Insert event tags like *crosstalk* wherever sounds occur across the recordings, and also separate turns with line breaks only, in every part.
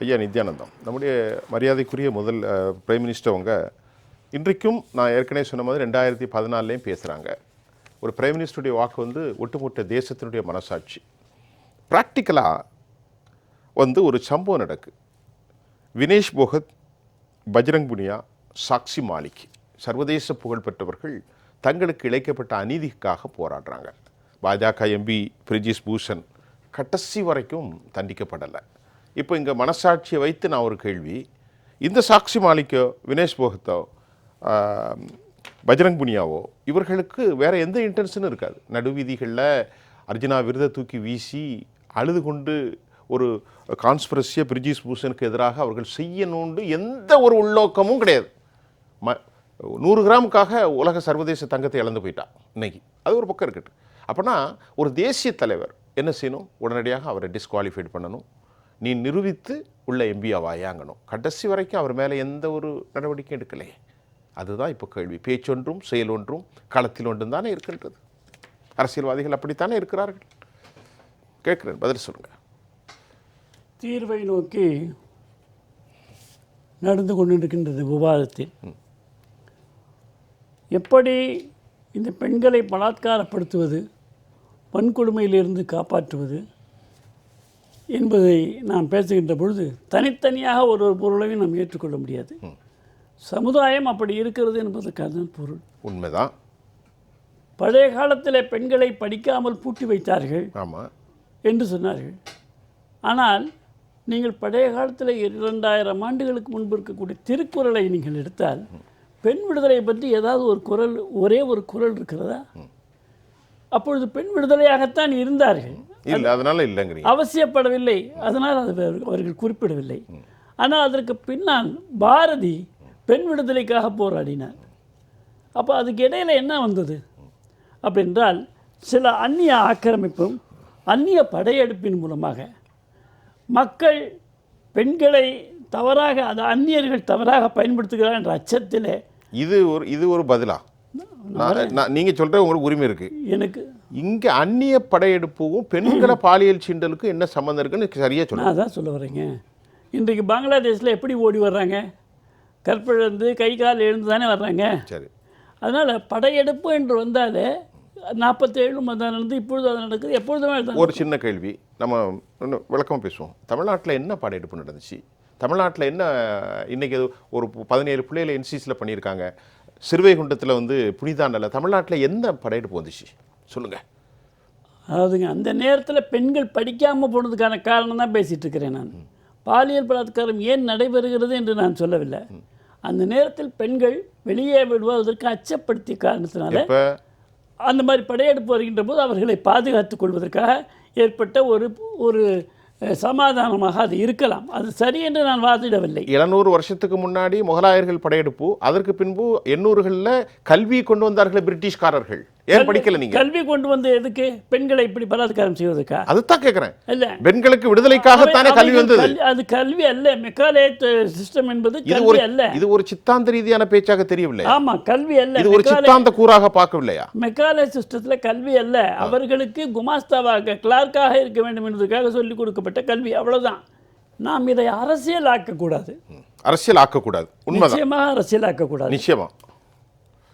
ஐயா நித்யானந்தம். நம்முடைய மரியாதைக்குரிய முதல் பிரைம் மினிஸ்டர் அவங்க இன்றைக்கும் நான் ஏற்கனவே சொன்ன மாதிரி ரெண்டாயிரத்தி பதினாலையும் பேசுகிறாங்க ஒரு பிரைம் மினிஸ்டருடைய வாக்கு வந்து ஒட்டுமொத்த தேசத்தினுடைய மனசாட்சி. ப்ராக்டிக்கலாக வந்து ஒரு சம்பவம் நடக்கு. வினேஷ் போகத் பஜ்ரங் புனியா சாக்ஷி மாலிக் சர்வதேச புகழ்பெற்றவர்கள் தங்களுக்கு இழைக்கப்பட்ட அநீதிக்காக போராடுறாங்க. பாஜக எம்பி பிரிஜிஸ் பூஷன் கடைசி வரைக்கும் தண்டிக்கப்படலை. இப்போ இங்கே மனசாட்சியை வைத்து நான் ஒரு கேள்வி. இந்த சாக்ஷி மாலிக்கோ வினேஷ் போகத்தோ பஜ்ரங் புனியாவோ இவர்களுக்கு வேறு எந்த இன்டென்ஷனும் இருக்காது. நடுவீதிகளில் அர்ஜுனா விருதை தூக்கி வீசி அழுது கொண்டு ஒரு கான்ஸ்பிரஸியை பிரிஜிஸ் பூஷனுக்கு எதிராக அவர்கள் செய்யணும்னு எந்த ஒரு உள்நோக்கமும் கிடையாது. ம நூறு கிராமுக்காக உலக சர்வதேச தங்கத்தை இழந்து போயிட்டா இன்னைக்கு. அது ஒரு பக்கம் இருக்கட்டும். அப்போனா ஒரு தேசிய தலைவர் என்ன செய்யணும்? உடனடியாக அவரை டிஸ்குவாலிஃபைட் பண்ணணும். நீ நிரூபித்து உள்ள எம்பியா வாயாங்கணும். கடைசி வரைக்கும் அவர் மேலே எந்த ஒரு நடவடிக்கையும் எடுக்கலையே. அதுதான் இப்போ கேள்வி. பேச்சொன்றும் செயல் ஒன்றும் களத்தில் ஒன்றும் தானே இருக்கின்றது. அரசியல்வாதிகள் அப்படித்தானே இருக்கிறார்கள்? கேட்குறேன் பதில் சொல்லுங்கள்
தீர்வை நோக்கி நடந்து கொண்டிருக்கின்றது விவாதத்தில். எப்படி இந்த பெண்களை பலாத்காரப்படுத்துவது வன்கொடுமையிலிருந்து காப்பாற்றுவது என்பதை நாம் பேசுகின்ற பொழுது தனித்தனியாக ஒரு ஒரு பொருளையும் நாம் ஏற்றுக்கொள்ள முடியாது. சமுதாயம் அப்படி இருக்கிறது என்பதற்காக தான் பொருள்.
உண்மைதான்.
பழைய காலத்தில் பெண்களை படிக்காமல் பூட்டி வைத்தார்கள்
ஆமாம்
என்று சொன்னார்கள். ஆனால் நீங்கள் பழைய காலத்தில் இரண்டாயிரம் ஆண்டுகளுக்கு முன்பு இருக்கக்கூடிய திருக்குறளை நீங்கள் எடுத்தால் பெண் விடுதலை பற்றி ஏதாவது ஒரு குரல் ஒரே ஒரு குரல் இருக்கிறதா? அப்பொழுது பெண் விடுதலையாகத்தான் இருந்தார்கள்.
இல்லை அதனால இல்லைங்கிறீங்க.
அவசியப்படவில்லை. அதனால் அது அவர்- அவர்கள் குறிப்பிடவில்லை. ஆனால் அதற்கு பின்னால் பாரதி பெண் விடுதலைக்காக போராடினார். அப்போ அதுக்கு இடையில என்ன வந்தது? அப்படின்றால் சில அந்நிய ஆக்கிரமிப்பும் அந்நிய படையெடுப்பின் மூலமாக மக்கள் பெண்களை தவறாக அது அந்நியர்கள் தவறாக பயன்படுத்துகிறார் என்ற அச்சத்திலே
இது ஒரு இது ஒரு பதிலா? நீங்கள் சொல்கிற உங்களுக்கு உரிமை இருக்குது
எனக்கு
இங்கே அந்நிய படையெடுப்புக்கும் பெண்களை *clears throat* பாலியல் சீண்டலுக்கும் என்ன சம்மந்தம் இருக்குன்னு சரியாக சொல்லுங்க
நான் தான் சொல்ல வரேங்க. இன்றைக்கு பங்களாதேஷில் எப்படி ஓடி வர்றாங்க? கற்பிழந்து கை கால் எழுந்து தானே வர்றாங்க.
சரி.
அதனால் படையெடுப்பு என்று வந்தாலே நாற்பத்தேழு மதம் நடந்து இப்பொழுது அது நடக்குது எப்பொழுதுமே
ஒரு சின்ன கேள்வி. நம்ம விளக்கமாக பேசுவோம். தமிழ்நாட்டில் என்ன படையெடுப்பு நடந்துச்சு? தமிழ்நாட்டில் என்ன இன்னைக்கு ஏதோ ஒரு பதினேழு பிள்ளைகளை என்சிசியில் பண்ணியிருக்காங்க. சிறுவைகுண்டத்தில் வந்து புனிதாண்டல. தமிழ்நாட்டில் என்ன படையெடுப்பு வந்துச்சு? சொல்லுங்கள்
அதாவதுங்க அந்த நேரத்தில் பெண்கள் படிக்காமல் போனதுக்கான காரணம் தான் பேசிகிட்டு இருக்கிறேன் நான். பாலியல் பலாத்காரம் ஏன் நடைபெறுகிறது என்று நான் சொல்லவில்லை. அந்த நேரத்தில் பெண்கள் வெளியே விடுவதற்கு அச்சப்படுத்திய காரணத்தினால அந்த மாதிரி படையெடுப்பு வருகின்ற போது அவர்களை பாதுகாத்துக் கொள்வதற்காக ஏற்பட்ட ஒரு ஒரு சமாதானமாக அது இருக்கலாம். அது சரி என்று நான் வாதிடவில்லை.
எழுநூறு வருஷத்துக்கு முன்னாடி முகலாயர்கள் படையெடுப்பு அதற்கு பின்பு எண்ணூறுகளில் கல்வி கொண்டு வந்தார்கள் பிரிட்டிஷ்காரர்கள். ஏன் படிக்கல நீங்க?
கல்வி கொண்டு வந்து எதுக்கு? பெண்களை இப்படி பலாத்காரம் செய்வதற்கா?
அதுதான் கேட்குறேன்
இல்ல.
பெண்களுக்கு விடுதலைக்காகத்தானே
அவை-
கல்வி வந்தது?
அது கல்வி அல்ல. மெக்காலேட் சிஸ்டம் என்பது கல்வி அல்ல.
இது ஒரு சித்தாந்த ரீதியான பேச்சாக தெரியவில்லை.
ஆமா கல்வி அல்ல.
இது ஒரு
மெக்காலே
சித்தாந்த கூறாக பார்க்கவில்லையா?
மெக்காலே சிஸ்டத்தில் கல்வி அல்ல. அவர்களுக்கு குமாஸ்தாவாக கிளார்க்காக இருக்க வேண்டும் என்பதற்காக சொல்லிக் கொடுக்கப்பட்ட கல்வி அவ்வளவுதான். நாம் இதை அரசியல் ஆக்கக்கூடாது.
ம். அரசியல் ஆக்கக்கூடாது. உண்மைதான்.
நிச்சயமாக அரசியல் ஆக்கக்கூடாது.
நிச்சயமா.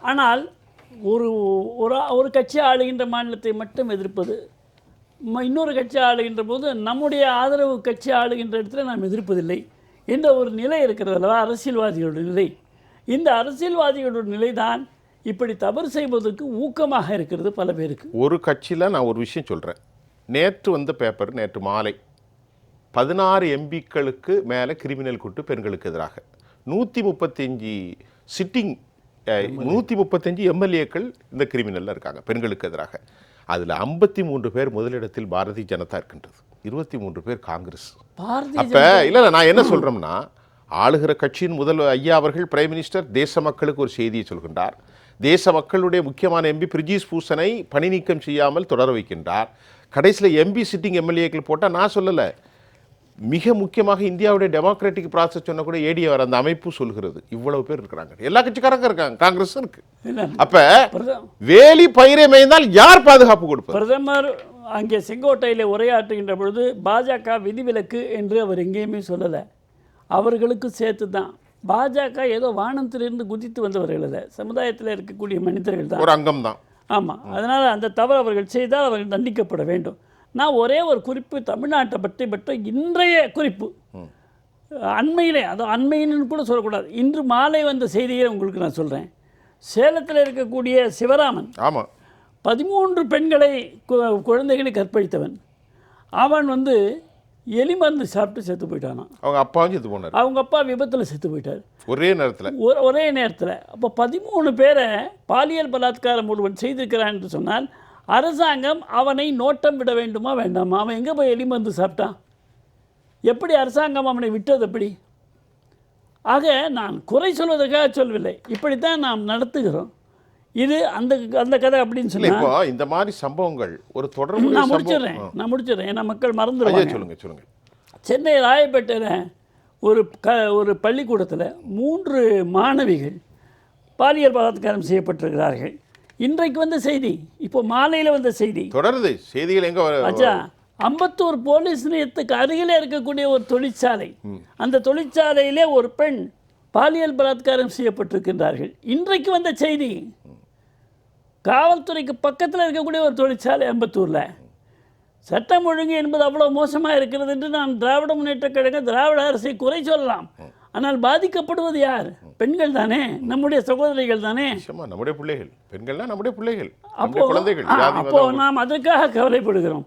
ஆனால் ஒரு ஒரு ஒரு கட்சி ஆளுகின்ற மாநிலத்தை மட்டும் எதிர்ப்பது ம- இன்னொரு கட்சி ஆளுகின்ற போது நம்முடைய ஆதரவு கட்சி ஆளுகின்ற இடத்துல நாம் எதிர்ப்பதில்லை என்ற ஒரு நிலை இருக்கிறது அல்லவா? அரசியல்வாதிகளுடைய நிலை. இந்த அரசியல்வாதிகளுடைய நிலைதான் இப்படி தவறு செய்வதற்கு ஊக்கமாக இருக்கிறது பல பேருக்கு.
ஒரு கட்சியில் நான் ஒரு விஷயம் சொல்கிறேன் நேற்று வந்த பேப்பர் நேற்று மாலை பதினாறு எம்பிக்களுக்கு மேலே கிரிமினல் கூட்டு பெண்களுக்கு எதிராக. நூற்றி முப்பத்தஞ்சு சிட்டிங் நூற்றி முப்பத்தஞ்சு எம்எல்ஏக்கள் இந்த கிரிமினலில் இருக்காங்க பெண்களுக்கு எதிராக. அதில் ஐம்பத்தி மூன்று பேர் முதலிடத்தில் பாரதிய ஜனதா இருக்கின்றது. இருபத்தி மூன்று பேர் காங்கிரஸ். அப்ப இல்ல இல்ல நான் என்ன சொல்றோம்னா ஆளுகிற கட்சியின் முதல் ஐயா அவர்கள் பிரைம் மினிஸ்டர் தேச மக்களுக்கு ஒரு செய்தியை சொல்கின்றார். தேச மக்களுடைய முக்கியமான எம்பி பிரிஜீஸ் பூசனை பணி நீக்கம் செய்யாமல் தொடர வைக்கின்றார். கடைசியில் எம்பி சிட்டிங் எம்எல்ஏக்கள் போட்டால் நான் சொல்லலை. மிக முக்கியமாக இந்தியாவுடைய டெமோக்ராட்டிக் ப்ராசஸ் சொன்ன கூட ஏடிஆர் அந்த அமைப்பு சொல்கிறது. இவ்வளவு பேர் இருக்கிறாங்க. எல்லா கட்சிக்காரங்க இருக்காங்க. காங்கிரஸ் இருக்கு.
இல்லை
அப்ப வேலி பயிரை மேய்ந்தால் யார் பாதுகாப்பு கொடுப்பார்
பிரதமர் அங்கே செங்கோட்டையில் உரையாற்றுகின்ற பொழுது பாஜக விதிவிலக்கு என்று அவர் எங்கேயுமே சொல்லலை. அவர்களுக்கு சேர்த்து தான் பாஜக ஏதோ வானத்திலிருந்து குதித்து வந்தவர்கள் அல்ல சமுதாயத்தில் இருக்கக்கூடிய மனிதர்கள் தான்.
ஒரு அங்கம் தான்
ஆமாம் அதனால் அந்த தவறு அவர்கள் செய்தால் அவர்கள் தண்டிக்கப்பட வேண்டும். நான் ஒரே ஒரு குறிப்பு தமிழ்நாட்டை பற்றி மட்டும் இன்றைய குறிப்பு. அண்மையிலே அது அண்மையின்னு கூட சொல்லக்கூடாது. இன்று மாலை வந்த செய்தியை உங்களுக்கு நான் சொல்கிறேன் சேலத்தில் இருக்கக்கூடிய சிவராமன்
ஆமா.
பதிமூன்று பெண்களை குழந்தைகளை கற்பழித்தவன். அவன் வந்து எலி மருந்து சாப்பிட்டு செத்து போயிட்டானான்
அவங்க அப்பாவும் செத்து போனார்.
அவங்க அப்பா விபத்தில் செத்து போயிட்டார்.
ஒரே நேரத்துல.
ஒரு ஒரே நேரத்தில். அப்போ பதிமூணு பேரை பாலியல் பலாத்காரம் ஒருவன் செய்திருக்கிறான் என்று சொன்னால் அரசாங்கம் அவனை நோட்டம் விட வேண்டுமா வேண்டாமா? அவன் எங்கே போய் எலி மருந்து சாப்பிட்டான் எப்படி அரசாங்கம் அவனை விட்டது எப்படி? ஆக நான் குறை சொல்வதற்காக சொல்லவில்லை. இப்படித்தான் நாம் நடத்துகிறோம். இது அந்த அந்த கதை அப்படின்னு
இப்போ இந்த மாதிரி சம்பவங்கள் ஒரு தொடர்புடைய
நான் முடிச்சிடுறேன். நான் முடிச்சிடுறேன். ஏன்னா மக்கள் மறந்துடுவாங்க
சொல்லுங்க சொல்லுங்க.
சென்னை ராயப்பேட்டையில் ஒரு க ஒரு பள்ளிக்கூடத்தில் மூன்று மாணவிகள் பாலியல் பலாத்காரம் செய்யப்பட்டிருக்கிறார்கள். இன்றைக்கு வந்த செய்தி இப்போ மாலையில் வந்த செய்தி.
தொடருது செய்திகள் எங்க
அச்சா அம்பத்தூர் போலீஸ் நிலையத்துக்கு அருகிலே இருக்கக்கூடிய ஒரு தொழிற்சாலை. அந்த தொழிற்சாலையிலே ஒரு பெண் பாலியல் பலாத்காரம் செய்யப்பட்டிருக்கின்றார்கள். இன்றைக்கு வந்த செய்தி காவல்துறைக்கு பக்கத்தில் இருக்கக்கூடிய ஒரு தொழிற்சாலை அம்பத்தூரில். சட்டம் ஒழுங்கு என்பது அவ்வளோ மோசமாக இருக்கிறது என்று நான் திராவிட முன்னேற்றக் கழக திராவிட அரசை குறை சொல்லலாம். ஆனால் பாதிக்கப்படுவது யார்? பெண்கள் தானே? நம்முடைய சகோதரிகள் தானே?
நம்முடைய பிள்ளைகள். பெண்கள்னா நம்முடைய பிள்ளைகள்
அப்போ அப்போ நாம் அதற்காக கவலைப்படுகிறோம்.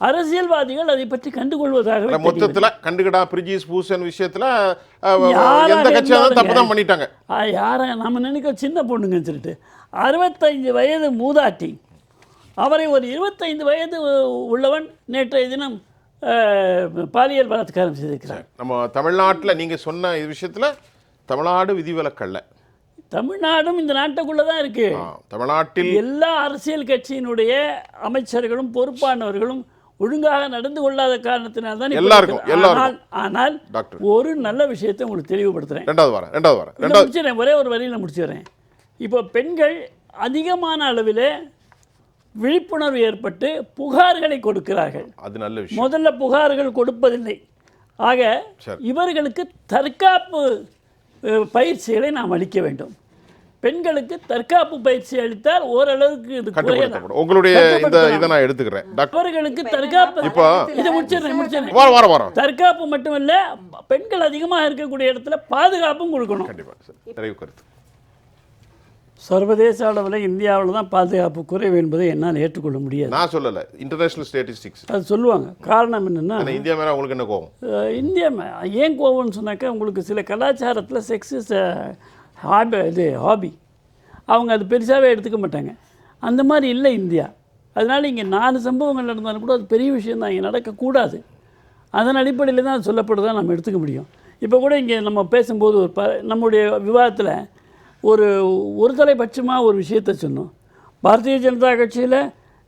அரசியல்வாதிகள் அதை பற்றி தெரியவில்லை.
மொத்தத்துல கண்டுகிடா பிரிஜிஸ் பூசன் விஷயத்துல எந்த கட்சியா தான் தப்பு தான். பண்ணிட்டாங்க.
யார நம்ம நினைக்க சின்ன பொண்ணுங்கன்னு சொல்லிட்டு. அறுபத்தைந்து வயது மூதாட்டி. அவரை ஒரு இருபத்தைந்து வயது உள்ளவன் நேற்றைய தினம் பாலியல் பலாத்காரம் செய்திருக்கிறார்.
நம்ம தமிழ்நாட்டுல நீங்க சொன்ன இது விஷயத்துல தமிழ்நாடு விதிவிலக்கல்ல
தமிழ்நாடும் இந்த நாட்டுக்குள்ளே தான் இருக்கு.
ஆ, தமிழ்நாட்டில்
எல்லா அரசியல் கட்சியினுடைய அமைச்சர்களும் பொறுப்பானவர்களும் ஒழுங்காக நடந்து கொள்ளாத காரணத்தினால் தான்
எல்லாருக்கும்,
இருக்குது. ஆனால் ஆனால்
டாக்டர்.
ஒரு நல்ல விஷயத்தை உங்களுக்கு தெளிவுபடுத்துகிறேன்
ரெண்டாவது வாரம் ரெண்டாவது வாரம்.
முடிச்சிடுறேன் ஒரே ஒரு வரியில் முடிச்சிடுறேன். இப்போ பெண்கள் அதிகமான அளவில் விழிப்புணர்வு ஏற்பட்டு புகார்களை கொடுக்கிறார்கள்.
அது நல்ல விஷயம்.
முதல்ல புகார்கள் கொடுப்பதில்லை. ஆக. இவர்களுக்கு தற்காப்பு பயிற்சிகளை நாம் அளிக்க வேண்டும். பெண்களுக்கு தற்காப்பு பயிற்சி அளித்தால் ஓரளவுக்கு இது
உங்களுடைய இந்த. இதை நான் எடுத்துக்கிறேன்.
தற்காப்பு
இப்போ
இதை முடிச்சிடுறேன் தற்காப்பு மட்டுமல்ல பெண்கள் அதிகமாக இருக்கக்கூடிய இடத்துல பாதுகாப்பும் கொடுக்கணும்.
கண்டிப்பா சார். நிறைவு கருத்து.
சர்வதேச அளவில் இந்தியாவில் தான் பாதுகாப்பு குறைவு என்பதை என்னால் ஏற்றுக்கொள்ள முடியாது.
நான் சொல்லல. இன்டர்நேஷனல் ஸ்டேட்டிஸ்டிக்ஸ்
அது சொல்லுவாங்க. காரணம் என்னென்னா
இந்தியா மேல உங்களுக்கு என்ன கோவம்
இந்தியா ஏன் கோவம்னு சொன்னாக்கா உங்களுக்கு சில கலாச்சாரத்தில் செக்ஸ் இஸ் ஹாபி இது ஹாபி அவங்க அது பெருசாகவே எடுத்துக்க மாட்டாங்க. அந்த மாதிரி இல்லை இந்தியா. அதனால் இங்கே நாலு சம்பவங்கள் நடந்தாலும் கூட அது பெரிய விஷயம் தான். இங்கே நடக்கக்கூடாது. அதன் அடிப்படையில் தான் சொல்லப்படுறதா நம்ம எடுத்துக்க முடியும். இப்போ கூட இங்கே நம்ம பேசும்போது ஒரு ப நம்முடைய விவாதத்தில் ஒரு ஒரு தலைபட்சமாக ஒரு விஷயத்தை சொன்னோம். பாரதிய ஜனதா கட்சியில்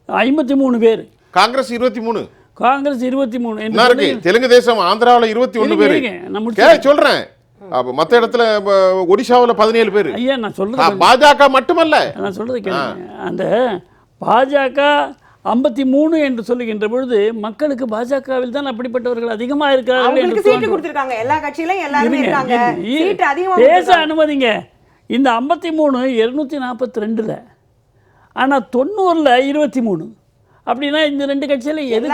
ஐம்பத்தி மூணு பேர்.
காங்கிரஸ் இருபத்தி மூணு.
காங்கிரஸ் இருபத்தி மூணு
என்ன இருக்கு? தெலுங்கு தேசம் ஆந்திராவுல இருபத்தி ஒண்ணு பேரு.
முடிச்சு
சொல்றேன். அப்ப மத்த இடத்துல ஒடிஷாவுல பதினேழு பேரு.
ஐயா நான் சொல்றது
பாஜக மட்டுமல்ல.
நான் சொல்றது கேளுங்க. அந்த பாஜக ஐம்பத்தி மூணு என்று சொல்லுகின்ற பொழுது மக்களுக்கு பாஜகவில் தான் அப்படிப்பட்டவர்கள் அதிகமாக இருக்கிறார்கள் பேச. அனுமதிங்க. இந்த ஐம்பத்தி மூணு இருநூத்தி நாற்பத்தி ரெண்டுல ஆனா தொண்ணூறுல இருபத்தி மூணு. அப்படின்னா இந்த ரெண்டு கட்சியில எது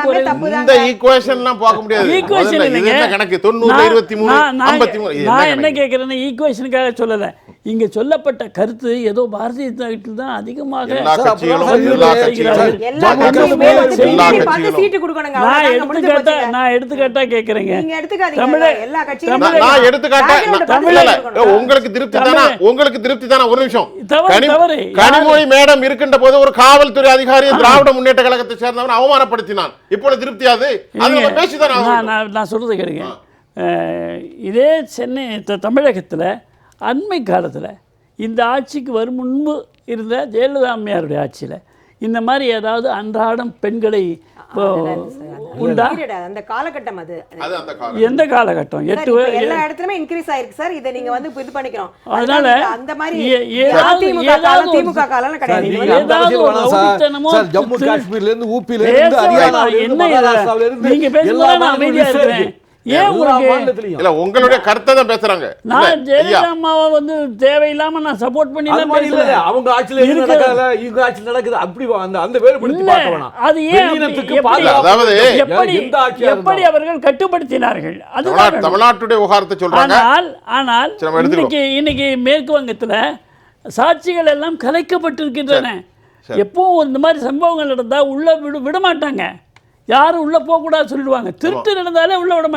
இந்த ஈக்குவேஷன் எல்லாம் பார்க்க முடியாது.
ஈக்குவேஷன் இல்லைங்க.
என்ன கணக்கு? தொண்ணூறு
நான்-
இருபத்தி மூணு
நான்-
என்ன?
கேட்குறேன்னா ஈக்குவேஷனுக்காக சொல்லலை. இங்க சொல்லப்பட்ட கருத்து ஏதோ பாரதிய ஜனதா தான் அதிகமாக நான் எடுத்துக்காட்டா கேட்குறேங்க.
உங்களுக்கு திருப்தி தானா? உங்களுக்கு திருப்தி தானா? ஒரு நிமிஷம். கனிமொழி மேடம் இருக்கின்ற போது ஒரு காவல்துறை அதிகாரி திராவிட முன்னேற்ற கழகத்தை சேர்ந்தவன் அவமானப்படுத்தினான். இப்பொழுது திருப்தியாது. பேசிதான்
நான் சொல்றது கேளுங்க. இதே சென்னை தமிழகத்துல அண்மை காலத்துல இந்த ஆட்சிக்கு வரும் முன்பு இருந்த ஜெயலலிதா அம்மையாருடைய ஆட்சியில இந்த மாதிரி ஏதாவது அன்றாடம் பெண்களை உண்டா?
அந்த காலகட்டம் அது
எந்த காலகட்டம் எட்டு
எல்லா இடத்துலயுமே இன்க்ரீஸ் ஆயிருக்கு சார் இதை நீங்க வந்து இது பண்ணிக்கணும்
அதனால
அந்த மாதிரி திமுக காலம் கிடையாது
ஜம்மு காஷ்மீர்ல இருந்து ஊப்பில இருந்து. இருந்து
என்ன நீங்க
மாநிலத்திலும்
அமைதியா. இருக்கிறேன். ஏன் உங்களுக்கு-.
இல்ல உங்களுடைய கருத்தை தான் பேசுறாங்க
நான் ஜெயலலிதா அம்மாவை வந்து தேவையில்லாம நான் சப்போர்ட் பண்ணி
அது அவங்க ஆட்சியில. நடக்கல இவங்க ஆட்சியில் நடக்குது அப்படி அந்த அந்த வேறுபடுத்தி பார்க்க
அது ஏன் எப்படி-
அதாவது
எப்படி. அவர்கள் கட்டுப்படுத்தினார்கள்.
தமிழ்நாட்டுடைய விவகாரத்தை சொல்றாங்க
ஆனால் ஆனால். இன்னைக்கு இன்னைக்கு மேற்கு வங்கத்துல சாட்சிகள் எல்லாம் கலைக்கப்பட்டிருக்கின்றன. எப்பவும் இந்த மாதிரி சம்பவங்கள் நடந்தா உள்ள விட விட மாட்டாங்க யாரும் உள்ள போக கூடாது சொல்லிடுவாங்க திருட்டு நடந்தாலே உள்ள விட மாட்டாங்க